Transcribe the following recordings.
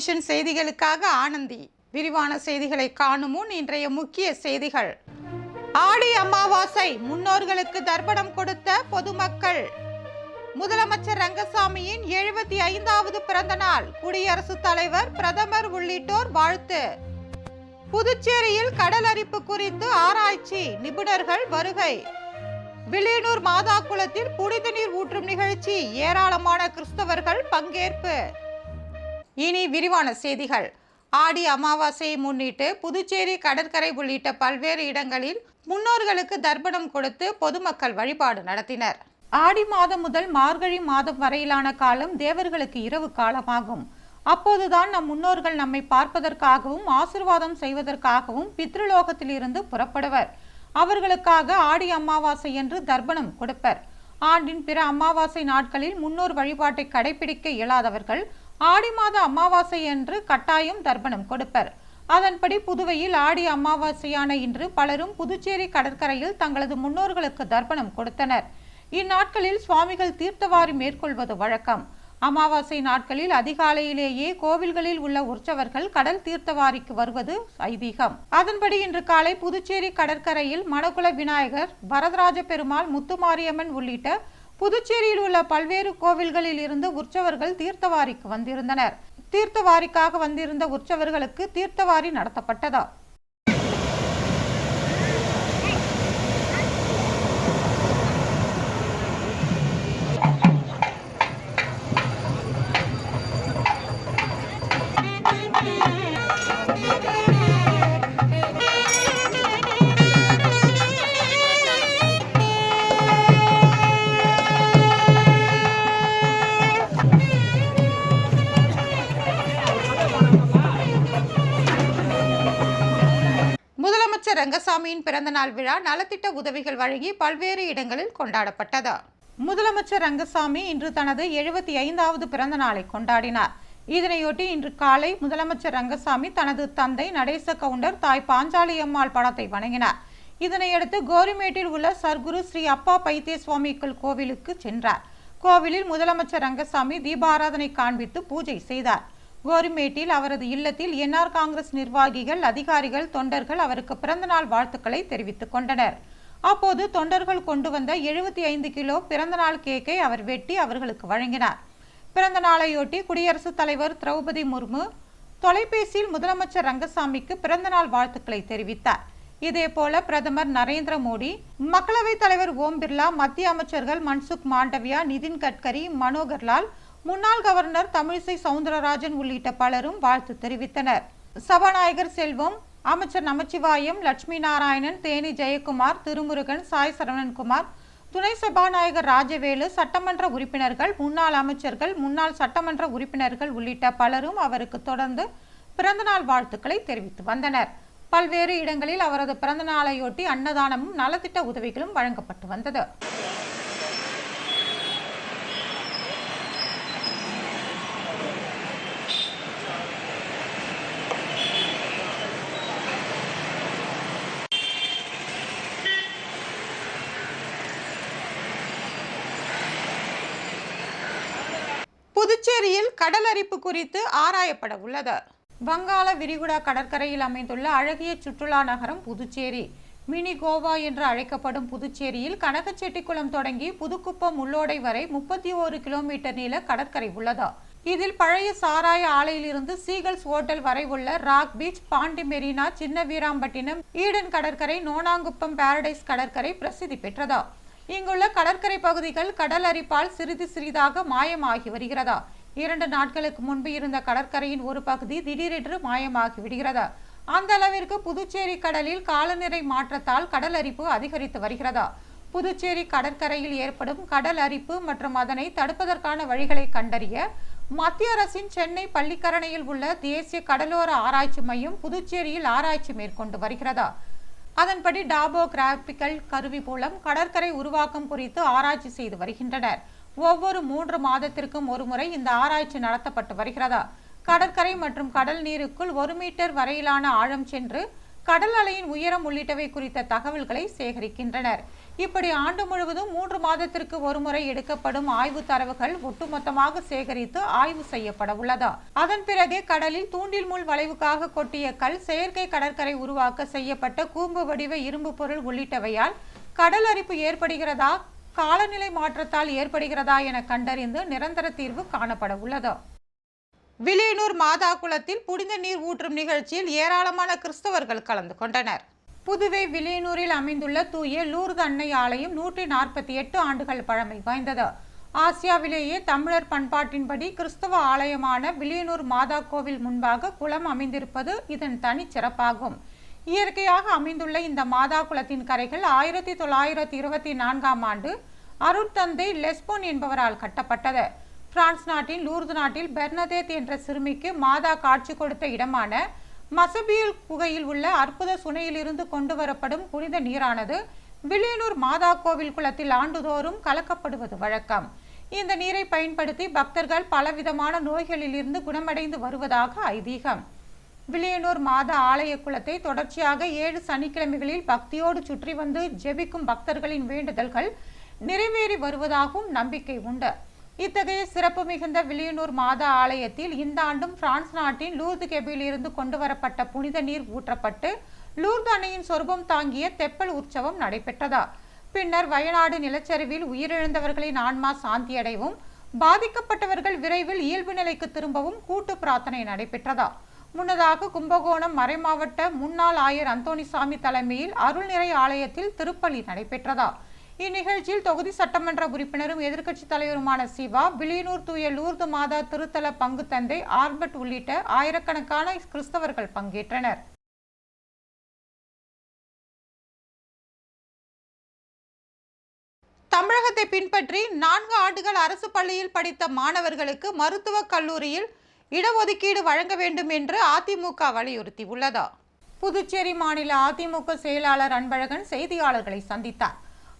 Vision செய்திகளுக்காக ஆனந்தி. விரிவான செய்திகளை காணும் முன் இன்றைய முக்கிய செய்திகள். ஆடி அமாவாசை முன்னோர்களுக்கு தர்ப்பணம் கொடுத்த பொதுமக்கள். முதலமைச்சர் ரங்கசாமியின் எழுபத்தி ஐந்தாவது பிறந்த நாள் குடியரசுத் தலைவர் பிரதமர் உள்ளிட்டோர் வாழ்த்து. புதுச்சேரியில் கடல் அரிப்பு குறித்து ஆராய்ச்சி நிபுணர்கள் வருகை. வில்லியனூர் மாதா குளத்தில் புனித நீர் ஊற்றும் நிகழ்ச்சி ஏராளமான கிறிஸ்தவர்கள் பங்கேற்பு. இனி விரிவான செய்திகள். ஆடி அமாவாசையை முன்னிட்டு புதுச்சேரி கடற்கரை உள்ளிட்ட பல்வேறு இடங்களில் முன்னோர்களுக்கு தர்ப்பணம் கொடுத்து பொதுமக்கள் வழிபாடு நடத்தினர். ஆடி மாதம் முதல் மார்கழி மாதம் வரையிலான காலம் தேவர்களுக்கு இரவு காலமாகும். அப்போதுதான் நம் முன்னோர்கள் நம்மை பார்ப்பதற்காகவும் ஆசிர்வாதம் செய்வதற்காகவும் பித்ருலோகத்திலிருந்து புறப்படுவர். அவர்களுக்காக ஆடி அமாவாசை என்று தர்ப்பணம் கொடுப்பர். ஆண்டின் பிற அமாவாசை நாட்களில் முன்னோர் வழிபாட்டை கடைபிடிக்க இயலாதவர்கள் ஆடி மாத அமாவாசை என்று கட்டாயம் தர்ப்பணம் கொடுப்பர். அதன்படி புதுவையில் ஆடி அமாவாசையான இன்று பலரும் புதுச்சேரி கடற்கரையில் தங்களது முன்னோர்களுக்கு தர்ப்பணம் கொடுத்தனர். இந்நாட்களில் சுவாமிகள் தீர்த்தவாரி மேற்கொள்வது வழக்கம். அமாவாசை நாட்களில் அதிகாலையிலேயே கோவில்களில் உள்ள உற்சவர்கள் கடல் தீர்த்தவாரிக்கு வருவது ஐதீகம். அதன்படி இன்று காலை புதுச்சேரி கடற்கரையில் மணக்குள விநாயகர் வரதராஜ பெருமாள் முத்துமாரியம்மன் உள்ளிட்ட புதுச்சேரியில் உள்ள பல்வேறு கோவில்களில் இருந்து உற்சவர்கள் தீர்த்தவாரிக்கு வந்திருந்தனர். தீர்த்தவாரிக்காக வந்திருந்த உற்சவர்களுக்கு தீர்த்தவாரி நடத்தப்பட்டதா. ரங்கசாமியின் பிறந்தநாள் விழா நலத்திட்ட உதவிகள் வழங்கி பல்வேறு இடங்களில் கொண்டாடப்பட்டது. முதலமைச்சர் ரங்கசாமி இன்று தனது எழுபத்தி ஐந்தாவது பிறந்த நாளை கொண்டாடினார். இதனையொட்டி இன்று காலை முதலமைச்சர் ரங்கசாமி தனது தந்தை நடேச கவுண்டர் தாய் பாஞ்சாலி அம்மாள் படத்தை வணங்கினார். இதனையடுத்து கோரிமேட்டில் உள்ள சர்க்குரு ஸ்ரீ அப்பா பைத்திய சுவாமிகள் கோவிலுக்கு சென்றார். கோவிலில் முதலமைச்சர் ரங்கசாமி தீபாராதனை காண்பித்து பூஜை செய்தார். கோரிமேட்டில் அவரது இல்லத்தில் என்ஆர் காங்கிரஸ் நிர்வாகிகள் அதிகாரிகள் தொண்டர்கள் அவருக்கு பிறந்தநாள் வாழ்த்துக்களை தெரிவித்துக் கொண்டனர். அப்போது தொண்டர்கள் கொண்டு வந்த எழுபத்தி ஐந்து கிலோ பிறந்தநாள் கேக்கை அவர் வெட்டி அவர்களுக்கு வழங்கினார். பிறந்த நாளையொட்டி குடியரசுத் தலைவர் திரௌபதி முர்மு தொலைபேசியில் முதலமைச்சர் ரங்கசாமிக்கு பிறந்தநாள் வாழ்த்துக்களை தெரிவித்தார். இதேபோல பிரதமர் நரேந்திர மோடி மக்களவைத் தலைவர் ஓம் பிர்லா மத்திய அமைச்சர்கள் மன்சுக் மாண்டவியா நிதின் கட்கரி மனோகர் லால் முன்னாள் கவர்னர் தமிழிசை சவுந்தரராஜன் உள்ளிட்ட பலரும் வாழ்த்து தெரிவித்தனர். சபாநாயகர் செல்வம் அமைச்சர் நமச்சிவாயம் லட்சுமி நாராயணன் தேனி ஜெயக்குமார் திருமுருகன் சாய் சரவணன்குமார் துணை சபாநாயகர் ராஜவேலு சட்டமன்ற உறுப்பினர்கள் முன்னாள் அமைச்சர்கள் முன்னாள் சட்டமன்ற உறுப்பினர்கள் உள்ளிட்ட பலரும் அவருக்கு தொடர்ந்து பிறந்தநாள் வாழ்த்துக்களை தெரிவித்து வந்தனர். பல்வேறு இடங்களில் அவரது பிறந்தநாளையொட்டி அன்னதானமும் நலத்திட்ட உதவிகளும் வழங்கப்பட்டு வந்தது புதுச்சேரியில் கடல் அரிப்பு குறித்து ஆராயப்பட உள்ளது. வங்காள விரிகுடா கடற்கரையில் அமைந்துள்ள அழகிய சுற்றுலா நகரம் புதுச்சேரி. மினி கோவா என்று அழைக்கப்படும் புதுச்சேரியில் கனகச்செட்டிக்குளம் தொடங்கி புதுக்குப்பம் உள்ளோடை வரை முப்பத்தி ஓரு கிலோமீட்டர் நீள கடற்கரை உள்ளது. இதில் பழைய சாராய ஆலையிலிருந்து சீகல்ஸ் ஹோட்டல் வரை உள்ள ராக் பீச் பாண்டி மெரினா சின்ன வீராம்பட்டினம் ஈடன் கடற்கரை நோனாங்குப்பம் பாரடைஸ் கடற்கரை பிரசித்தி பெற்றதா. இங்குள்ள கடற்கரை பகுதிகள் கடல் அரிப்பால் சிறிது சிறிதாக மாயமாகி வருகிறதா? இரண்டு நாட்களுக்கு முன்பு இருந்த கடற்கரையின் ஒரு பகுதி திடீரென்று மாயமாகி விடுகிறது. அந்த அளவிற்கு புதுச்சேரி கடலில் காலநிலை மாற்றத்தால் கடல் அரிப்பு அதிகரித்து வருகிறதா. புதுச்சேரி கடற்கரையில் ஏற்படும் கடல் அரிப்பு மற்றும் அதனை தடுப்பதற்கான வழிகளை கண்டறிய மத்திய அரசின் சென்னை பள்ளிக்கரணையில் உள்ள தேசிய கடலோர ஆராய்ச்சி மையம் புதுச்சேரியில் ஆராய்ச்சி மேற்கொண்டு வருகிறதா. அதன்படி டாபோகிராபிக்கல் கருவி மூலம் கடற்கரை உருவாக்கம் குறித்து ஆராய்ச்சி செய்து வருகின்றனர். ஒவ்வொரு மூன்று மாதத்திற்கும் ஒருமுறை இந்த ஆராய்ச்சி நடத்தப்பட்டு வருகிறதா? கடற்கரை மற்றும் கடல் நீருக்குள் ஒரு மீட்டர் வரையிலான ஆழம் சென்று கடல் அலையின் உயரம் உள்ளிட்டவை குறித்த தகவல்களை சேகரிக்கின்றனர். இப்படி ஆண்டு முழுவதும் மூன்று மாதத்திற்கு ஒருமுறை எடுக்கப்படும் ஆய்வு தரவுகள் ஒட்டுமொத்தமாக சேகரித்து ஆய்வு செய்யப்பட உள்ளது? அதன் பிறகே கடலில் தூண்டில் முள் வளைவுக்காக கொட்டிய கல் செயற்கை கடற்கரை உருவாக்க செய்யப்பட்ட கூம்பு வடிவ இரும்பு பொருள் உள்ளிட்டவையால் கடல் அரிப்பு ஏற்படுகிறதா? காலநிலை மாற்றத்தால் ஏற்படுகிறதா என கண்டறிந்து நிரந்தர தீர்வு காணப்பட உள்ளது. வில்லியனூர் மாதா குளத்தில் புனித நீர் ஊற்றும் நிகழ்ச்சியில் ஏராளமான கிறிஸ்தவர்கள் கலந்து கொண்டனர். புதுவை வில்லியனூரில் அமைந்துள்ள தூய லூர்து அன்னை ஆலயம் நூற்றி நாற்பத்தி எட்டு ஆண்டுகள் பழமை வாய்ந்தது. ஆசியாவிலேயே தமிழர் பண்பாட்டின்படி கிறிஸ்தவ ஆலயமான வில்லியனூர் மாதா கோவில் முன்பாக குளம் அமைந்திருப்பது இதன் தனிச்சிறப்பாகும். இயற்கையாக அமைந்துள்ள இந்த மாதா குளத்தின் கரைகள் ஆயிரத்தி தொள்ளாயிரத்தி இருபத்தி நான்காம் ஆண்டு அருட்தந்தை லெஸ்போன் என்பவரால் கட்டப்பட்டது. பிரான்ஸ் நாட்டின் லூர்து நாட்டில் பெர்னதேத் என்ற சிறுமிக்கு மாதா காட்சி கொடுத்த இடமான மசபியல் குகையில் உள்ள அற்புத சுனையிலிருந்து கொண்டு வரப்படும் புனித நீரானது வில்லியனூர் மாதா கோவில் குளத்தில் ஆண்டுதோறும் கலக்கப்படுவது வழக்கம். இந்த நீரை பயன்படுத்தி பக்தர்கள் பலவிதமான நோய்களிலிருந்து குணமடைந்து வருவதாக ஐதீகம். வில்லியனூர் மாத ஆலய குளத்தை தொடர்ச்சியாக ஏழு சனிக்கிழமைகளில் பக்தியோடு சுற்றி வந்து ஜெபிக்கும் பக்தர்களின் வேண்டுதல்கள் நிறைவேறி வருவதாகவும் நம்பிக்கை உண்டு. இத்தகைய சிறப்பு மிகுந்த வில்லியனூர் மாதா ஆலயத்தில் இந்த ஆண்டும் பிரான்ஸ் நாட்டின் லூர்து கெபில் இருந்து கொண்டு வரப்பட்ட புனித நீர் ஊற்றப்பட்டு லூர்து அணையின் சொர்பம் தாங்கிய தெப்பல் உற்சவம் நடைபெற்றதா? பின்னர் வயநாடு நிலச்சரிவில் உயிரிழந்தவர்களின் ஆன்மா சாந்தியடைவும் பாதிக்கப்பட்டவர்கள் விரைவில் இயல்பு நிலைக்கு திரும்பவும் கூட்டு பிரார்த்தனை நடைபெற்றதா? முன்னதாக கும்பகோணம் மறைமாவட்ட முன்னாள் ஆயர் அந்தோணிசாமி தலைமையில் அருள்நிறை ஆலயத்தில் திருப்பலி நடைபெற்றதா? இந்நிகழ்ச்சியில் தொகுதி சட்டமன்ற உறுப்பினரும் எதிர்க்கட்சித் தலைவருமான சிவா விளியனூர் தூய லூர்து மாதா திருத்தல பங்கு தந்தை ஆல்பர்ட் உள்ளிட்ட ஆயிரக்கணக்கான கிறிஸ்தவர்கள் பங்கேற்றனர். தமிழகத்தை பின்பற்றி நான்கு ஆண்டுகள் அரசு பள்ளியில் படித்த மாணவர்களுக்கு மருத்துவக் கல்லூரியில் இடஒதுக்கீடு வழங்க வேண்டும் என்று அதிமுக வலியுறுத்தி உள்ளதா? புதுச்சேரி மாநில அதிமுக செயலாளர் அன்பழகன் செய்தியாளர்களை சந்தித்தார்.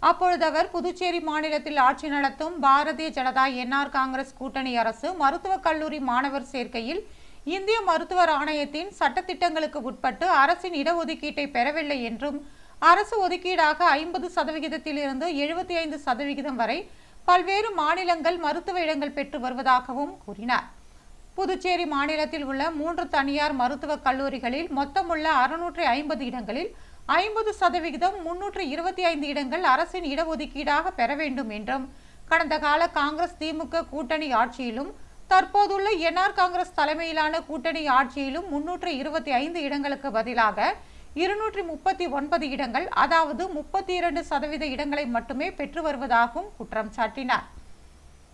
அப்பொழுது அவர் புதுச்சேரி மாநிலத்தில் ஆட்சி நடத்தும் பாரதிய ஜனதா என்ஆர் காங்கிரஸ் கூட்டணி அரசு மருத்துவக் கல்லூரி மாணவர் சேர்க்கையில் இந்திய மருத்துவர் ஆணையத்தின் சட்டத்திட்டங்களுக்கு உட்பட்டு அரசின் இடஒதுக்கீட்டை பெறவில்லை என்றும் அரசு ஒதுக்கீடாக ஐம்பது சதவிகிதத்திலிருந்து எழுபத்தி ஐந்து சதவிகிதம் வரை பல்வேறு மாநிலங்கள் மருத்துவ இடங்கள் பெற்று வருவதாகவும் கூறினார். புதுச்சேரி மாநிலத்தில் உள்ள மூன்று தனியார் மருத்துவக் கல்லூரிகளில் மொத்தமுள்ள அறுநூற்றி ஐம்பது இடங்களில் ஐம்பது சதவிகிதம் முன்னூற்று இருபத்தி ஐந்து இடங்கள் அரசின் இடஒதுக்கீடாக பெற வேண்டும் என்றும் கடந்த கால காங்கிரஸ் திமுக கூட்டணி ஆட்சியிலும் தற்போதுள்ள என்ஆர் காங்கிரஸ் தலைமையிலான கூட்டணி ஆட்சியிலும் முன்னூற்று இருபத்தி ஐந்து இடங்களுக்கு பதிலாக இருநூற்றி முப்பத்தி ஒன்பது இடங்கள் அதாவது முப்பத்தி இரண்டு சதவீத இடங்களை மட்டுமே பெற்று வருவதாகவும் குற்றம் சாட்டினார்.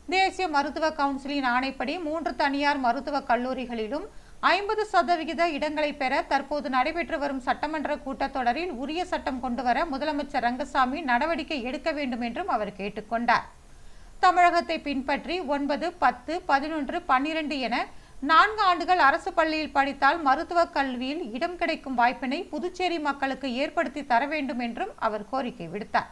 தேசிய மருத்துவ கவுன்சிலின் ஆணைப்படி மூன்று தனியார் மருத்துவக் கல்லூரிகளிலும் ஐம்பது சதவிகித இடங்களை பெற தற்போது நடைபெற்று வரும் சட்டமன்ற கூட்டத்தொடரில் உரிய சட்டம் கொண்டுவர முதலமைச்சர் ரங்கசாமி நடவடிக்கை எடுக்க வேண்டும் என்றும் அவர் கேட்டுக்கொண்டார் தமிழகத்தை பின்பற்றி ஒன்பது பத்து பதினொன்று பன்னிரண்டு என நான்கு ஆண்டுகள் அரசு பள்ளியில் படித்தால் மருத்துவக் கல்வியில் இடம் கிடைக்கும் வாய்ப்பினை புதுச்சேரி மக்களுக்கு ஏற்படுத்தி தர வேண்டும் என்றும் அவர் கோரிக்கை விடுத்தார்.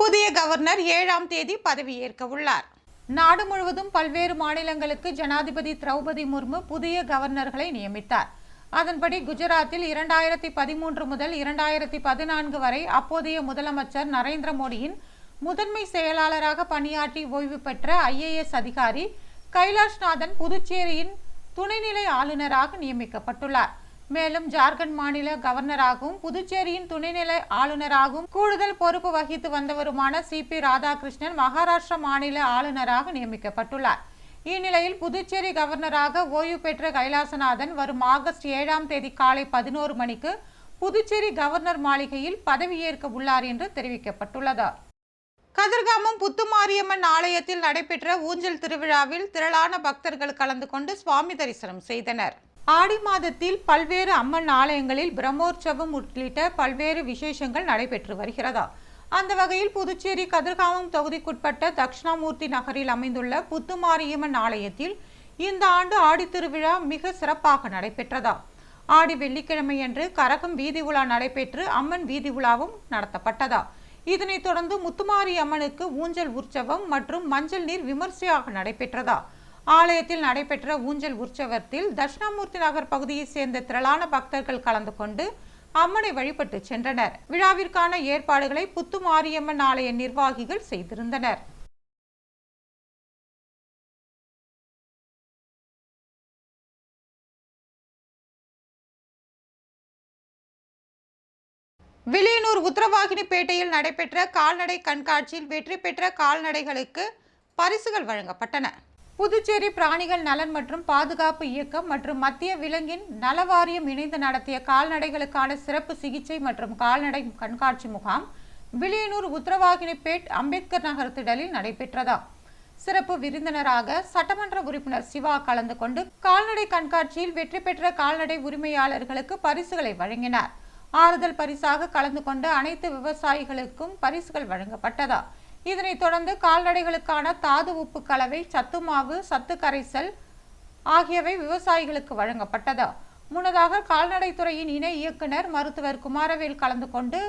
புதிய கவர்னர் ஏழாம் தேதி பதவியேற்க உள்ளார். நாடு முழுவதும் பல்வேறு மாநிலங்களுக்கு ஜனாதிபதி திரௌபதி முர்மு புதிய கவர்னர்களை நியமித்தார். அதன்படி குஜராத்தில் இரண்டாயிரத்தி பதிமூன்று முதல் இரண்டாயிரத்தி பதினான்கு வரை அப்போதைய முதலமைச்சர் நரேந்திர மோடியின் முதன்மை செயலாளராக பணியாற்றி ஓய்வு பெற்ற ஐஏஎஸ் அதிகாரி கைலாஷ்நாதன் புதுச்சேரியின் துணைநிலை ஆளுநராக நியமிக்கப்பட்டுள்ளார். மேலும் ஜார்க்கண்ட் மாநில கவர்னராகவும் புதுச்சேரியின் துணைநிலை ஆளுநராகவும் கூடுதல் பொறுப்பு வகித்து வந்தவருமான சி. பி. ராதாகிருஷ்ணன் மகாராஷ்டிரா மாநில ஆளுநராக நியமிக்கப்பட்டுள்ளார். இந்நிலையில் புதுச்சேரி கவர்னராக ஓய்வு பெற்ற கைலாசநாதன் வரும் ஆகஸ்ட் ஏழாம் தேதி காலை பதினோரு மணிக்கு புதுச்சேரி கவர்னர் மாளிகையில் பதவியேற்க உள்ளார் என்று தெரிவிக்கப்பட்டுள்ளது. கதிர்காமம் புத்துமாரியம்மன் ஆலயத்தில் நடைபெற்ற ஊஞ்சல் திருவிழாவில் திரளான பக்தர்கள் கலந்து கொண்டு சுவாமி தரிசனம் செய்தனர். ஆடி மாதத்தில் பல்வேறு அம்மன் ஆலயங்களில் பிரம்மோற்சவம் உள்ளிட்ட பல்வேறு விசேஷங்கள் நடைபெற்று வருகிறதா? அந்த வகையில் புதுச்சேரி கதிர்காமம் தொகுதிக்குட்பட்ட தட்சிணாமூர்த்தி நகரில் அமைந்துள்ள புத்துமாரியம்மன் ஆலயத்தில் இந்த ஆண்டு ஆடித்திருவிழா மிக சிறப்பாக நடைபெற்றதா? ஆடி வெள்ளிக்கிழமையன்று கரகம் வீதி உலா நடைபெற்று அம்மன் வீதி உலாவும் நடத்தப்பட்டதா? இதனைத் தொடர்ந்து முத்துமாரி அம்மனுக்கு ஊஞ்சல் உற்சவம் மற்றும் மஞ்சள் நீர் விமர்சையாக நடைபெற்றதா? ஆலயத்தில் நடைபெற்ற ஊஞ்சல் உற்சவத்தில் தட்சிணாமூர்த்தி நகர் பகுதியைச் சேர்ந்த திரளான பக்தர்கள் கலந்து கொண்டு அம்மனை வழிபட்டு சென்றனர். விழாவிற்கான ஏற்பாடுகளை புத்து மாரியம்மன் ஆலய நிர்வாகிகள் செய்திருந்தனர். வில்லியனூர் உத்தரவாகினிப்பேட்டையில் நடைபெற்ற கால்நடை கண்காட்சியில் வெற்றி பெற்ற கால்நடைகளுக்கு பரிசுகள் வழங்கப்பட்டன. புதுச்சேரி பிராணிகள் நலன் மற்றும் பாதுகாப்பு இயக்கம் மற்றும் மத்திய விலங்கின் நல வாரியம் இணைந்து நடத்திய கால்நடைகளுக்கான சிறப்பு சிகிச்சை மற்றும் கால்நடை கண்காட்சி முகாம் விளியனூர் உத்தரவாகினிப்பேட் அம்பேத்கர் நகர் திடலில் நடைபெற்றதா. சிறப்பு விருந்தினராக சட்டமன்ற உறுப்பினர் சிவா கலந்து கொண்டு கால்நடை கண்காட்சியில் வெற்றி பெற்ற கால்நடை உரிமையாளர்களுக்கு பரிசுகளை வழங்கினார். ஆறுதல் பரிசாக கலந்து கொண்ட அனைத்து விவசாயிகளுக்கும் பரிசுகள் வழங்கப்பட்டதா. இதனைத் தொடர்ந்து கால்நடைகளுக்கான தாது உப்பு கலவை சத்துமாவு சத்து கரைசல் ஆகியவை விவசாயிகளுக்கு வழங்கப்பட்டதா. முன்னதாக கால்நடைத்துறையின் இணை இயக்குனர் மருத்துவர் குமாரவேல் கலந்து கொண்டு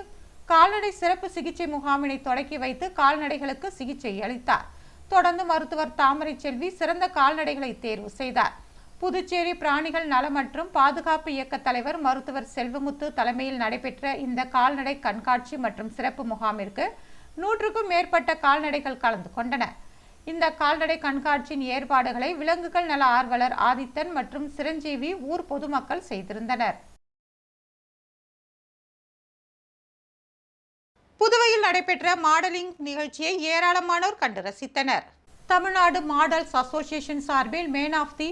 கால்நடை சிறப்பு சிகிச்சை முகாமினை தொடக்கி வைத்து கால்நடைகளுக்கு சிகிச்சை அளித்தார். தொடர்ந்து மருத்துவர் தாமரை செல்வி சிறந்த கால்நடைகளை தேர்வு செய்தார். புதுச்சேரி பிராணிகள் நல மற்றும் பாதுகாப்பு இயக்க தலைவர் மருத்துவர் செல்வமுத்து தலைமையில் நடைபெற்ற இந்த கால்நடை கண்காட்சி மற்றும் சிறப்பு முகாமிற்கு நூற்றுக்கும் மேற்பட்ட கால்நடைகள் கலந்து கொண்டன. இந்த கால்நடை கண்காட்சியின் ஏற்பாடுகளை விலங்குகள் நல ஆர்வலர் ஆதித்தன் மற்றும் சிரஞ்சீவி ஊர் பொதுமக்கள் செய்திருந்தனர். புதுவையில் நடைபெற்ற மாடலிங் நிகழ்ச்சியை ஏராளமானோர் கண்டு ரசித்தனர். தமிழ்நாடு மாடல்ஸ் அசோசியேஷன் சார்பில் மேன் ஆஃப் தி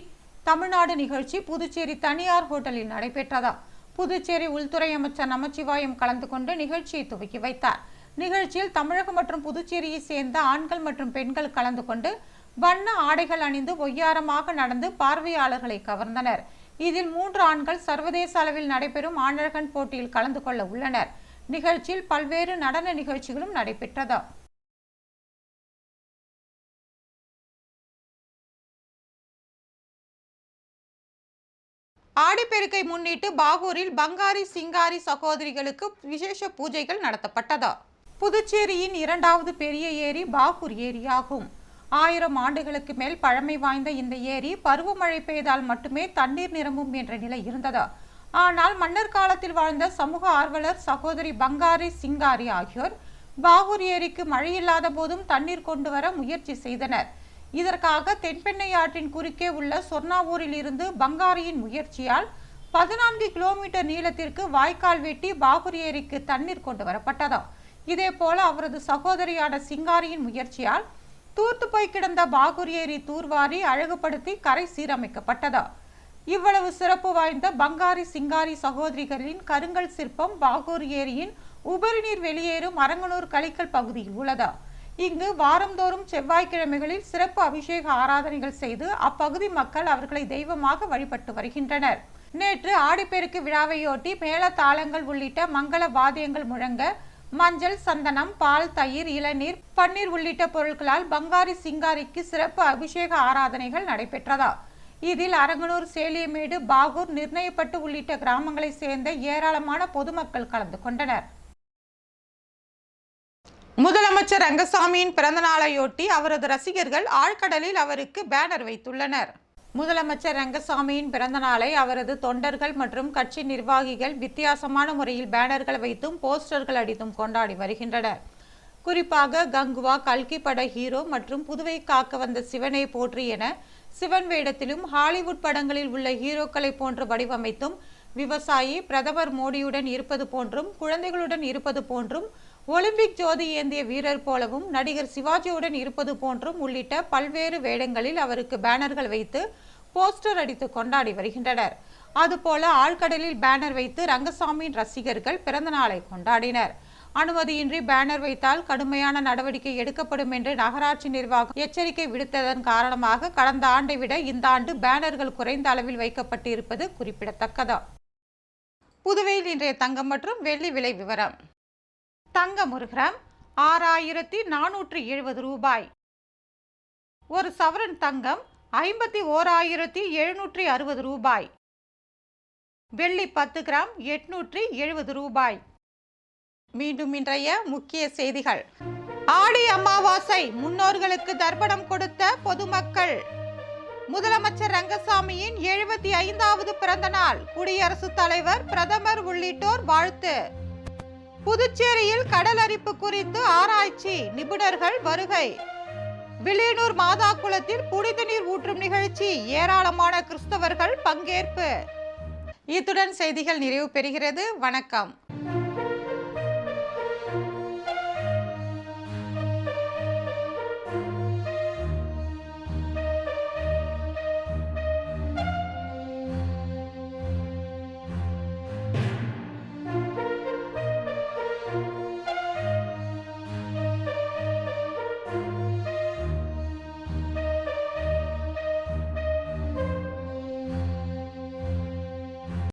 தமிழ்நாடு நிகழ்ச்சி புதுச்சேரி தனியார் ஹோட்டலில் நடைபெற்றதா புதுச்சேரி உள்துறை அமைச்சர் நமச்சிவாயம் கலந்து கொண்டு நிகழ்ச்சியை துவக்கி வைத்தார். நிகழ்ச்சியில் தமிழகம் மற்றும் புதுச்சேரியை சேர்ந்த ஆண்கள் மற்றும் பெண்கள் கலந்து கொண்டு வண்ண ஆடைகள் அணிந்து ஒய்யாரமாக நடந்து பார்வையாளர்களை கவர்ந்தனர். இதில் மூன்று ஆண்கள் சர்வதேச அளவில் நடைபெறும் ஆணழகன் போட்டியில் கலந்து கொள்ள உள்ளனர். நிகழ்ச்சியில் பல்வேறு நடன நிகழ்ச்சிகளும் நடைபெற்றதா. ஆடிப்பெருக்கை முன்னிட்டு பாகூரில் பங்காரி சிங்காரி சகோதரிகளுக்கு விசேஷ பூஜைகள் நடத்தப்பட்டதா. புதுச்சேரியின் இரண்டாவது பெரிய ஏரி பாகூர் ஏரியாகும். ஆயிரம் ஆண்டுகளுக்கு மேல் பழமை வாய்ந்த இந்த ஏரி பருவமழை பெய்தால் மட்டுமே தண்ணீர் நிரம்பும் என்ற நிலை இருந்ததா. ஆனால் மன்னர் காலத்தில் வாழ்ந்த சமூக ஆர்வலர் சகோதரி பங்காரி சிங்காரி ஆகியோர் பாகூர் ஏரிக்கு மழையில்லாத போதும் தண்ணீர் கொண்டு வர முயற்சி செய்தனர். இதற்காக தென்பெண்ணை ஆற்றின் குறுக்கே உள்ள சொர்ணாவூரில் இருந்து பங்காரியின் முயற்சியால் பதினான்கு கிலோமீட்டர் நீளத்திற்கு வாய்க்கால் வெட்டி பாகூர் ஏரிக்கு தண்ணீர் கொண்டு வரப்பட்டதாம் இதே போல அவரது சகோதரியான சிங்காரியின் முயற்சியால் தூர்த்து போய் கிடந்த பாகூர் ஏரி தூர்வாரி அழகுபடுத்தி கரை சீரமைக்கப்பட்டதா. இவ்வளவு சிறப்பு வாய்ந்த பங்காரி சிங்காரி சகோதரிகளின் கருங்கல் சிற்பம் பாகூர் ஏரியின் உபரிநீர் வெளியேறும் அரங்கனூர் கலிக்கல் பகுதியில் உள்ளதா. இங்கு வாரந்தோறும் செவ்வாய்க்கிழமைகளில் சிறப்பு அபிஷேக ஆராதனைகள் செய்து அப்பகுதி மக்கள் அவர்களை தெய்வமாக வழிபட்டு வருகின்றனர். நேற்று ஆடிப்பெருக்கு விழாவையொட்டி மேள தாளங்கள் உள்ளிட்ட மங்கள வாத்தியங்கள் முழங்க மஞ்சள் சந்தனம் பால் தயிர் இளநீர் பன்னீர் உள்ளிட்ட பொருட்களால் பங்காரி சிங்காரிக்கு சிறப்பு அபிஷேக ஆராதனைகள் நடைபெற்றதா? இதில் அரங்கனூர் சேலியமேடு பாகூர் நிர்ணயப்பட்டு உள்ளிட்ட கிராமங்களை சேர்ந்த ஏராளமான பொதுமக்கள் கலந்து கொண்டனர். முதலமைச்சர் ரங்கசாமியின் பிறந்த நாளையொட்டி அவரது ரசிகர்கள் ஆழ்கடலில் அவருக்கு பேனர் வைத்துள்ளனர். முதலமைச்சர் ரங்கசாமியின் பிறந்த நாளை அவரது தொண்டர்கள் மற்றும் கட்சி நிர்வாகிகள் வித்தியாசமான முறையில் பேனர்கள் வைத்தும் போஸ்டர்கள் அடித்தும் கொண்டாடி வருகின்றனர். குறிப்பாக கங்குவா கல்கி பட ஹீரோ மற்றும் புதுவை காக்க வந்த சிவனை போற்றி என சிவன் வேடத்திலும் ஹாலிவுட் படங்களில் உள்ள ஹீரோக்களை போன்று வடிவமைத்தும் விவசாயி பிரதமர் மோடியுடன் இருப்பது போன்றும் குழந்தைகளுடன் இருப்பது போன்றும் ஒலிம்பிக் ஜோதி ஏந்திய வீரர் போலவும் நடிகர் சிவாஜியுடன் இருப்பது போன்றும் உள்ளிட்ட பல்வேறு வேடங்களில் அவருக்கு பேனர்கள் வைத்து போஸ்டர் அடித்து கொண்டாடி வருகின்றனர். அதுபோல ஆழ்கடலில் பேனர் வைத்து ரங்கசாமியின் ரசிகர்கள் பிறந்த நாளை கொண்டாடினர். அனுமதியின்றி பேனர் வைத்தால் கடுமையான நடவடிக்கை எடுக்கப்படும் என்று நகராட்சி நிர்வாகம் எச்சரிக்கை விடுத்ததன் காரணமாக கடந்த ஆண்டை விட இந்த ஆண்டு பேனர்கள் குறைந்த அளவில் வைக்கப்பட்டு இருப்பது குறிப்பிடத்தக்கது. புதுவையில் இன்றைய தங்கம் மற்றும் வெள்ளி விலை விவரம். தங்கம் ஒரு கிராம் ஆறாயிரத்தி நானூற்றி எழுபது ரூபாய். ஒரு சவரன் தங்கம் ஐம்பத்தி ஓராயிரத்தி எழுநூற்றி அறுபது ரூபாய். வெள்ளி பத்து கிராம் எட்நூற்றி எழுபது ரூபாய். மீண்டும் இன்றைய முக்கிய செய்திகள். ஆடி அமாவாசை முன்னோர்களுக்கு தர்ப்பணம் கொடுத்த பொதுமக்கள். முதலமைச்சர் ரங்கசாமியின் எழுபத்தி ஐந்தாவது பிறந்த நாள். குடியரசுத் தலைவர் பிரதமர் உள்ளிட்டோர் வாழ்த்து. புதுச்சேரியில் கடல் அரிப்பு குறித்து ஆராய்ச்சி நிபுணர்கள் வருகை. வில்லியனூர் மாதா குளத்தில் புனித நீர் ஊற்றும் நிகழ்ச்சி ஏராளமான கிறிஸ்தவர்கள் பங்கேற்பு. இத்துடன் செய்திகள் நிறைவு பெறுகிறது. வணக்கம்.